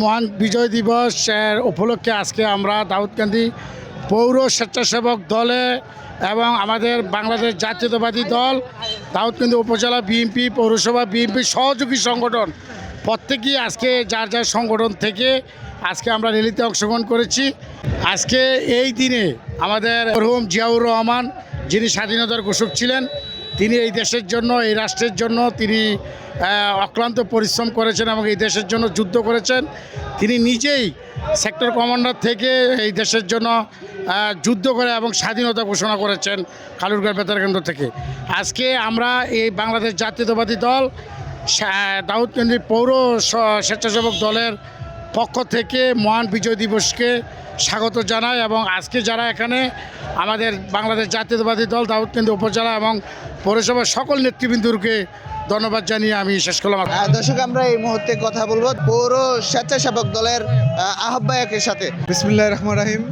মহান বিজয় দিবস উপলক্ষে আজকে আমরা দাউদকান্দি পৌর স্বেচ্ছাসেবক দলে এবং আমাদের বাংলাদেশ জাতীয়তাবাদী দল, দাউদকান্দি উপজেলা বিএনপি, পৌরসভা বিএনপি সহযোগী সংগঠন, প্রত্যেকেই আজকে যার যার সংগঠন থেকে আজকে আমরা র্যালিতে অংশগ্রহণ করেছি। আজকে এই দিনে আমাদের রহম জিয়াউর রহমান যিনি স্বাধীনতার ঘোষক ছিলেন তিনি এই দেশের জন্য, এই রাষ্ট্রের জন্য তিনি অক্লান্ত পরিশ্রম করেছেন এবং এই দেশের জন্য যুদ্ধ করেছেন। তিনি নিজেই সেক্টর কমান্ডার থেকে এই দেশের জন্য যুদ্ধ করে এবং স্বাধীনতা ঘোষণা করেছেন কালুরঘাট বেতার কেন্দ্র থেকে। আজকে আমরা এই বাংলাদেশ জাতীয়তাবাদী দল, সা- দাউদকান্দি পৌর স্বেচ্ছাসেবক দলের পক্ষ থেকে মহান বিজয় দিবসকে স্বাগত জানাই এবং আজকে যারা এখানে আমাদের বাংলাদেশ জাতীয়তাবাদী দল দাউদকান্দি উপজেলা এবং পৌরসভার সকল নেতৃবৃন্দকে ধন্যবাদ জানিয়ে আমি শেষ করলাম। দর্শক আমরা এই মুহূর্তে কথা বলব পৌর স্বেচ্ছাসেবক দলের আহ্বায়কের সাথে। বিসমিল্লাহ রহমান রাহিম।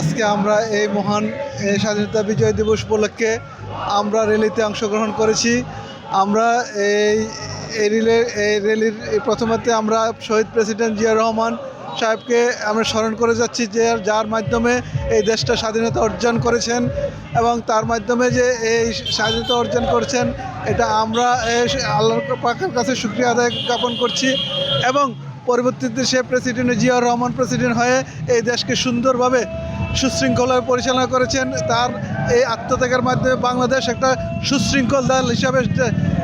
আজকে আমরা এই মহান এই স্বাধীনতা বিজয় দিবস উপলক্ষে আমরা র্যালিতে অংশগ্রহণ করেছি। আমরা এই এই রিলে এই র্যালির এই প্রথমতে আমরা শহীদ প্রেসিডেন্ট জিয়া রহমান সাহেবকে আমরা স্মরণ করে যাচ্ছি যে যার মাধ্যমে এই দেশটা স্বাধীনতা অর্জন করেছেন এবং তার মাধ্যমে যে এই স্বাধীনতা অর্জন করেছেন, এটা আমরা আল্লাহর পাকের কাছে শুক্রিয়া আদায় জ্ঞাপন করছি এবং পরবর্তীতে সে প্রেসিডেন্ট জিয়াউর রহমান প্রেসিডেন্ট হয়ে এই দেশকে সুন্দরভাবে সুশৃঙ্খলায় পরিচালনা করেছেন। তার এই আত্মত্যাগের মাধ্যমে বাংলাদেশ একটা সুশৃঙ্খল দল হিসাবে,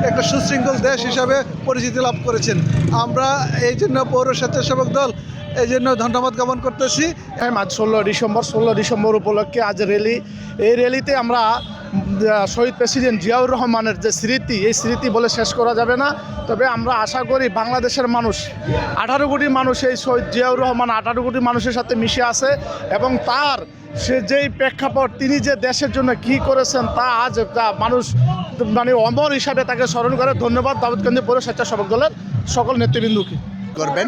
একটা সুশৃঙ্খল দেশ হিসাবে পরিচিতি লাভ করেছেন। আমরা এই জন্য পৌর স্বেচ্ছাসেবক দল এই জন্য ধন্যবাদ জ্ঞাপন করতেছি। হ্যাঁ আজ ষোলো ডিসেম্বর ষোলো ডিসেম্বর উপলক্ষে আজ র্যালি। এই র্যালিতে আমরা শহীদ প্রেসিডেন্ট জিয়াউর রহমানের যে স্মৃতি, এই স্মৃতি বলে শেষ করা যাবে না। তবে আমরা আশা করি বাংলাদেশের মানুষ, আঠারো কোটি মানুষ এই শহীদ জিয়াউর রহমান আঠারো কোটি মানুষের সাথে মিশে আছে এবং তার সে যেই প্রেক্ষাপট, তিনি যে দেশের জন্য কি করেছেন তা আজ তা মানুষ মানে অমর হিসাবে তাকে স্মরণ করে। ধন্যবাদ, দাউদকান্দি পৌর স্বেচ্ছাসেবক দলের সকল নেতৃবৃন্দকে। করবেন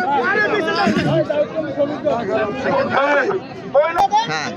হ্যাঁ